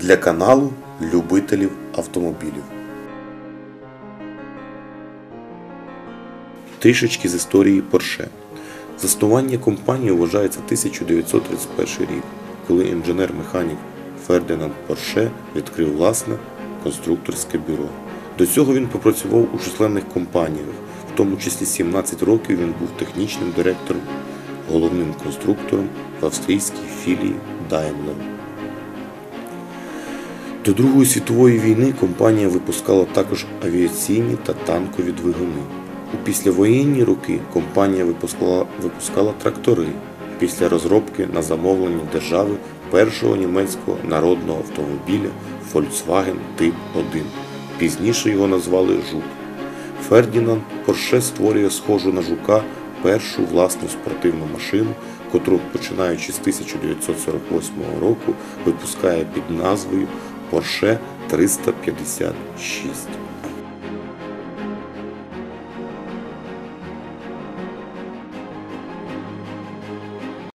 для каналу любителів автомобілів. Трішечки з історії Porsche. Заснування компанії вважається 1931 рік, коли інженер-механік Фердинанд Порше відкрив власне конструкторське бюро. До цього він попрацював у численних компаніях, в тому числі 17 років він був технічним директором, головним конструктором в австрійській філії Daimler. До Другої світової війни компанія випускала також авіаційні та танкові двигуни. У післявоєнні роки компанія випускала, випускала трактори після розробки на замовлення держави першого німецького народного автомобіля Volkswagen Typ 1. Пізніше його назвали Жук. Фердінанд Порше створює схожу на жука першу власну спортивну машину, котру, починаючи з 1948 року, випускає під назвою Porsche 356.